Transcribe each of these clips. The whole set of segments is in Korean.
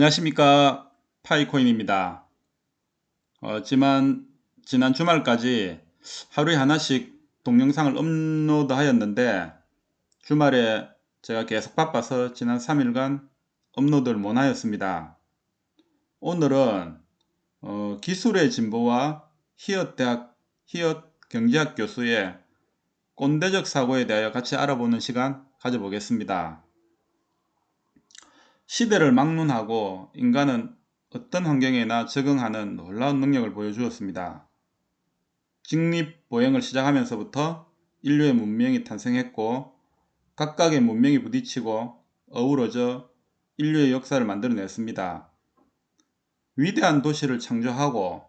안녕하십니까 파이코인입니다. 어, 지난, 주말까지 하루에 하나씩 동영상을 업로드 하였는데 주말에 제가 계속 바빠서 지난 3일간 업로드를 못 하였습니다. 오늘은 어, 기술의 진보와 히엇 대학, 히엇 경제학 교수의 꼰대적 사고에 대하여 같이 알아보는 시간 가져보겠습니다. 시대를 막론하고 인간은 어떤 환경에나 적응하는 놀라운 능력을 보여주었습니다. 직립보행을 시작하면서부터 인류의 문명이 탄생했고 각각의 문명이 부딪히고 어우러져 인류의 역사를 만들어냈습니다. 위대한 도시를 창조하고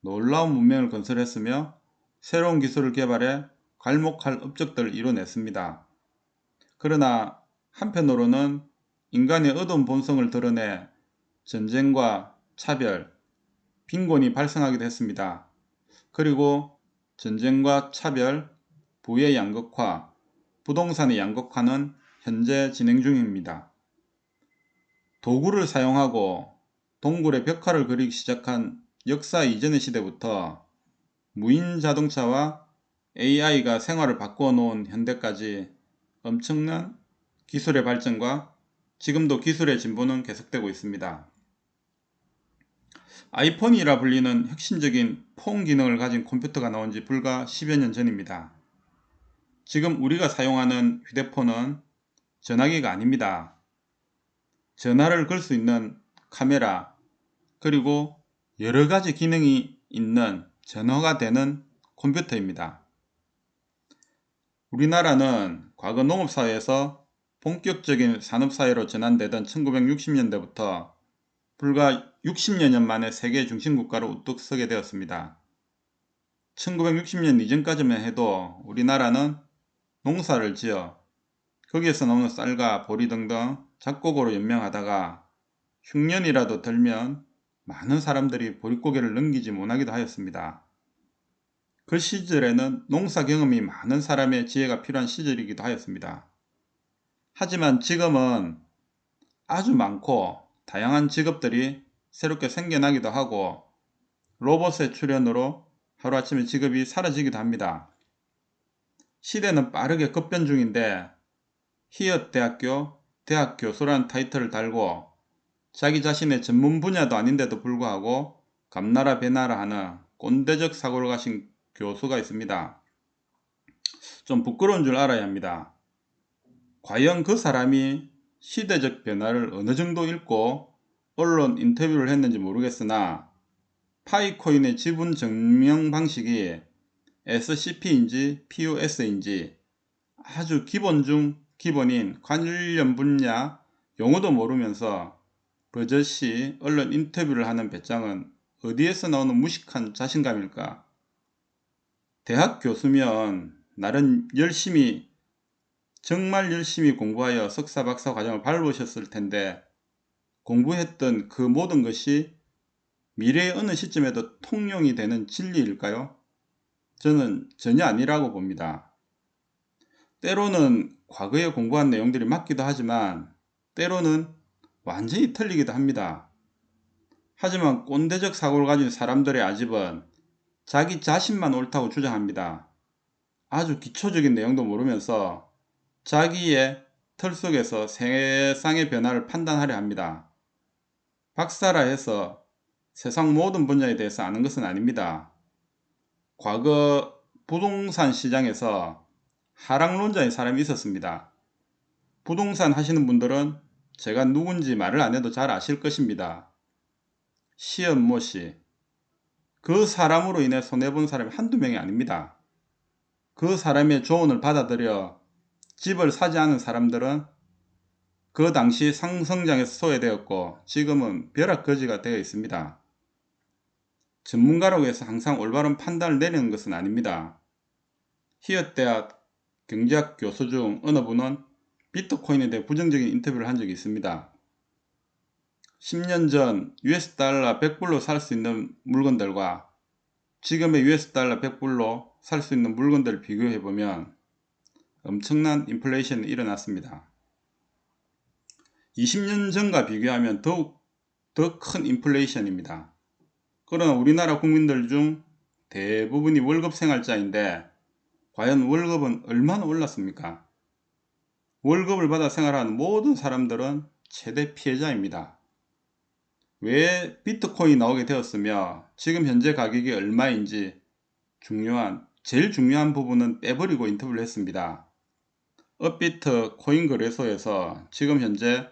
놀라운 문명을 건설했으며 새로운 기술을 개발해 괄목할 업적들을 이뤄냈습니다. 그러나 한편으로는 인간의 어두운 본성을 드러내 전쟁과 차별, 빈곤이 발생하기도 했습니다. 그리고 전쟁과 차별, 부의 양극화, 부동산의 양극화는 현재 진행 중입니다. 도구를 사용하고 동굴의 벽화를 그리기 시작한 역사 이전의 시대부터 무인 자동차와 AI가 생활을 바꾸어 놓은 현대까지 엄청난 기술의 발전과 지금도 기술의 진보는 계속되고 있습니다. 아이폰이라 불리는 혁신적인 폰 기능을 가진 컴퓨터가 나온 지 불과 10여 년 전입니다. 지금 우리가 사용하는 휴대폰은 전화기가 아닙니다. 전화를 걸 수 있는 카메라, 그리고 여러 가지 기능이 있는 전화가 되는 컴퓨터입니다. 우리나라는 과거 농업사회에서 본격적인 산업사회로 전환되던 1960년대부터 불과 60여 년 만에 세계 중심국가로 우뚝 서게 되었습니다. 1960년 이전까지만 해도 우리나라는 농사를 지어 거기에서 나오는 쌀과 보리 등등 작곡으로 연명하다가 흉년이라도 들면 많은 사람들이 보릿고개를 넘기지 못하기도 하였습니다. 그 시절에는 농사 경험이 많은 사람의 지혜가 필요한 시절이기도 하였습니다. 하지만 지금은 아주 많고 다양한 직업들이 새롭게 생겨나기도 하고 로봇의 출현으로 하루아침에 직업이 사라지기도 합니다. 시대는 빠르게 급변 중인데 히엇 대학교 대학 교수란 타이틀을 달고 자기 자신의 전문 분야도 아닌데도 불구하고 감나라 배나라 하는 꼰대적 사고를 가신 교수가 있습니다. 좀 부끄러운 줄 알아야 합니다. 과연 그 사람이 시대적 변화를 어느 정도 읽고 언론 인터뷰를 했는지 모르겠으나 파이코인의 지분 증명 방식이 SCP인지 POS인지 아주 기본 중 기본인 관련 분야 용어도 모르면서 버젓이 언론 인터뷰를 하는 배짱은 어디에서 나오는 무식한 자신감일까? 대학 교수면 나름 열심히 정말 열심히 공부하여 석사 박사 과정을 밟으셨을 텐데 공부했던 그 모든 것이 미래의 어느 시점에도 통용이 되는 진리일까요? 저는 전혀 아니라고 봅니다. 때로는 과거에 공부한 내용들이 맞기도 하지만 때로는 완전히 틀리기도 합니다. 하지만 꼰대적 사고를 가진 사람들의 아집은 자기 자신만 옳다고 주장합니다. 아주 기초적인 내용도 모르면서 자기의 털 속에서 세상의 변화를 판단하려 합니다. 박사라 해서 세상 모든 분야에 대해서 아는 것은 아닙니다. 과거 부동산 시장에서 하락론자인 사람이 있었습니다. 부동산 하시는 분들은 제가 누군지 말을 안 해도 잘 아실 것입니다. 시연모 씨. 그 사람으로 인해 손해본 사람이 한두 명이 아닙니다. 그 사람의 조언을 받아들여 집을 사지 않은 사람들은 그 당시 상성장에서 소외되었고 지금은 벼락거지가 되어 있습니다. 전문가라고 해서 항상 올바른 판단을 내리는 것은 아닙니다. 히엇대학 경제학 교수 중 어느 분은 비트코인에 대해 부정적인 인터뷰를 한 적이 있습니다. 10년 전 US 달러 100불로 살 수 있는 물건들과 지금의 US 달러 100불로 살 수 있는 물건들을 비교해 보면 엄청난 인플레이션이 일어났습니다. 20년 전과 비교하면 더욱 더 큰 인플레이션입니다. 그러나 우리나라 국민들 중 대부분이 월급 생활자인데 과연 월급은 얼마나 올랐습니까? 월급을 받아 생활하는 모든 사람들은 최대 피해자입니다. 왜 비트코인이 나오게 되었으며 지금 현재 가격이 얼마인지 중요한 제일 중요한 부분은 빼버리고 인터뷰를 했습니다. 업비트 코인 거래소에서 지금 현재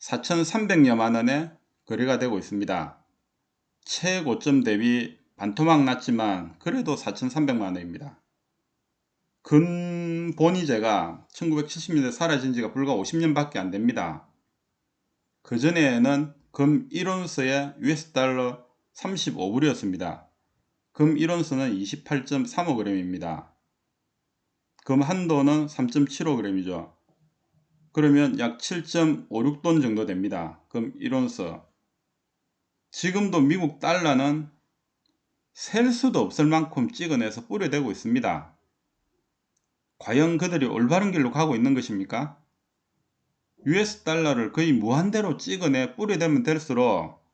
4,300여만 원에 거래가 되고 있습니다. 최고점 대비 반토막 났지만 그래도 4,300만 원입니다. 근본이제가 1970년대 사라진 지가 불과 50년밖에 안 됩니다. 그 전에는 금 1온스에 US 달러 35불이었습니다. 금 1온스는 28.35g입니다. 금 한도는 3.75g이죠. 그러면 약 7.56돈 정도 됩니다. 금 1온스. 지금도 미국 달러는 셀 수도 없을 만큼 찍어내서 뿌려대고 있습니다. 과연 그들이 올바른 길로 가고 있는 것입니까? US 달러를 거의 무한대로 찍어내 뿌려대면 될수록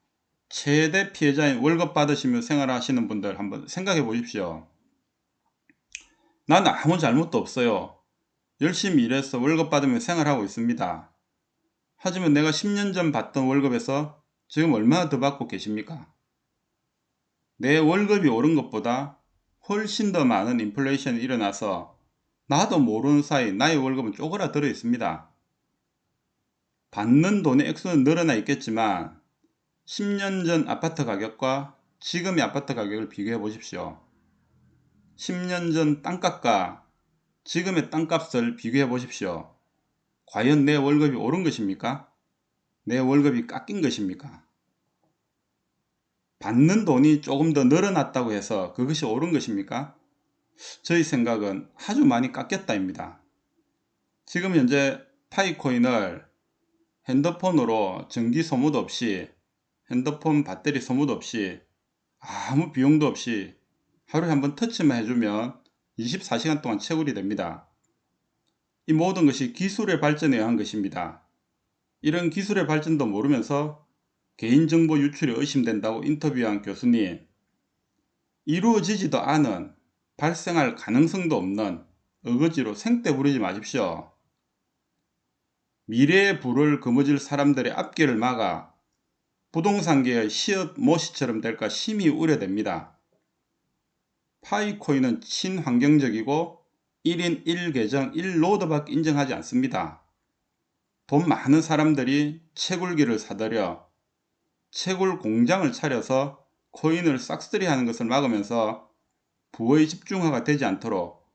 최대 피해자인 월급 받으시며 생활하시는 분들 한번 생각해 보십시오. 나는 아무 잘못도 없어요. 열심히 일해서 월급 받으며 생활하고 있습니다. 하지만 내가 10년 전 받던 월급에서 지금 얼마나 더 받고 계십니까? 내 월급이 오른 것보다 훨씬 더 많은 인플레이션이 일어나서 나도 모르는 사이 나의 월급은 쪼그라들어 있습니다. 받는 돈의 액수는 늘어나 있겠지만 10년 전 아파트 가격과 지금의 아파트 가격을 비교해 보십시오. 10년 전 땅값과 지금의 땅값을 비교해 보십시오. 과연 내 월급이 오른 것입니까? 내 월급이 깎인 것입니까? 받는 돈이 조금 더 늘어났다고 해서 그것이 옳은 것입니까? 저희 생각은 아주 많이 깎였다입니다. 지금 현재 파이코인을 핸드폰으로 전기 소모도 없이 핸드폰 배터리 소모도 없이 아무 비용도 없이 하루에 한 번 터치만 해주면 24시간 동안 채굴이 됩니다. 이 모든 것이 기술의 발전에 의한 것입니다. 이런 기술의 발전도 모르면서 개인정보 유출이 의심된다고 인터뷰한 교수님, 이루어지지도 않은 발생할 가능성도 없는 어거지로 생떼 부리지 마십시오. 미래의 불을 거머쥘 사람들의 앞길을 막아 부동산계의 시업 모시처럼 될까 심히 우려됩니다. 파이코인은 친환경적이고 1인 1계정 1로드밖에 인정하지 않습니다. 돈 많은 사람들이 채굴기를 사들여 채굴 공장을 차려서 코인을 싹쓸이 하는 것을 막으면서 부의 집중화가 되지 않도록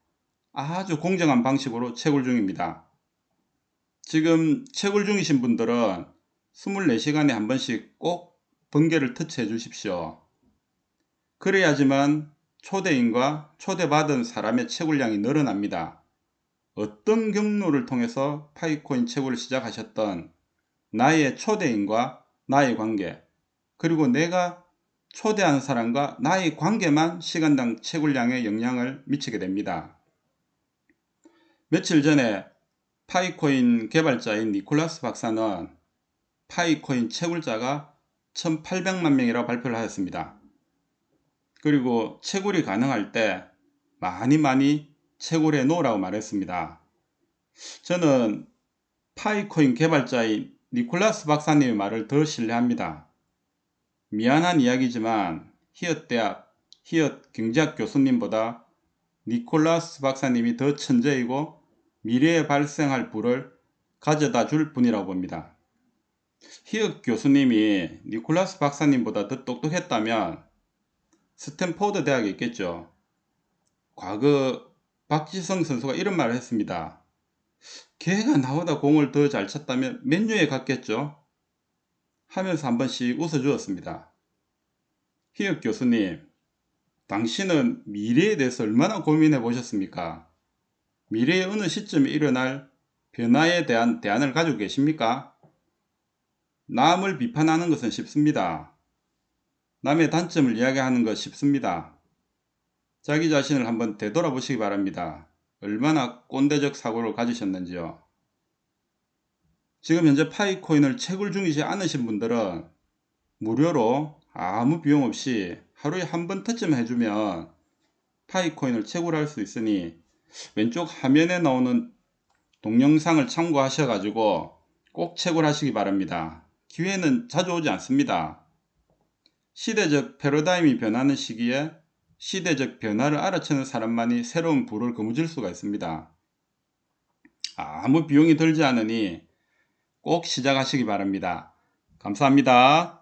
아주 공정한 방식으로 채굴 중입니다. 지금 채굴 중이신 분들은 24시간에 한 번씩 꼭 번개를 터치해 주십시오. 그래야지만 초대인과 초대받은 사람의 채굴량이 늘어납니다. 어떤 경로를 통해서 파이코인 채굴을 시작하셨던 나의 초대인과 나의 관계, 그리고 내가 초대한 사람과 나의 관계만 시간당 채굴량에 영향을 미치게 됩니다. 며칠 전에 파이코인 개발자인 니콜라스 박사는 파이코인 채굴자가 1800만 명이라고 발표를 하였습니다. 그리고 채굴이 가능할 때 많이 많이 채굴해 놓으라고 말했습니다. 저는 파이코인 개발자인 니콜라스 박사님의 말을 더 신뢰합니다. 미안한 이야기지만 히엇 대학, 히엇 경제학 교수님보다 니콜라스 박사님이 더 천재이고 미래에 발생할 불을 가져다 줄 분이라고 봅니다. 히엇 교수님이 니콜라스 박사님보다 더 똑똑했다면 스탠포드 대학에 있겠죠. 과거 박지성 선수가 이런 말을 했습니다. 걔가 나보다 공을 더 잘 쳤다면 맨유에 갔겠죠. 하면서 한 번씩 웃어주었습니다. 희혁 교수님, 당신은 미래에 대해서 얼마나 고민해 보셨습니까? 미래의 어느 시점에 일어날 변화에 대한 대안을 가지고 계십니까? 남을 비판하는 것은 쉽습니다. 남의 단점을 이야기하는 것 쉽습니다. 자기 자신을 한번 되돌아보시기 바랍니다. 얼마나 꼰대적 사고를 가지셨는지요. 지금 현재 파이코인을 채굴 중이지 않으신 분들은 무료로 아무 비용 없이 하루에 한 번 터치만 해주면 파이코인을 채굴할 수 있으니 왼쪽 화면에 나오는 동영상을 참고하셔 가지고 꼭 채굴하시기 바랍니다. 기회는 자주 오지 않습니다. 시대적 패러다임이 변하는 시기에 시대적 변화를 알아채는 사람만이 새로운 부를 거머쥘 수가 있습니다. 아무 비용이 들지 않으니 꼭 시작하시기 바랍니다. 감사합니다.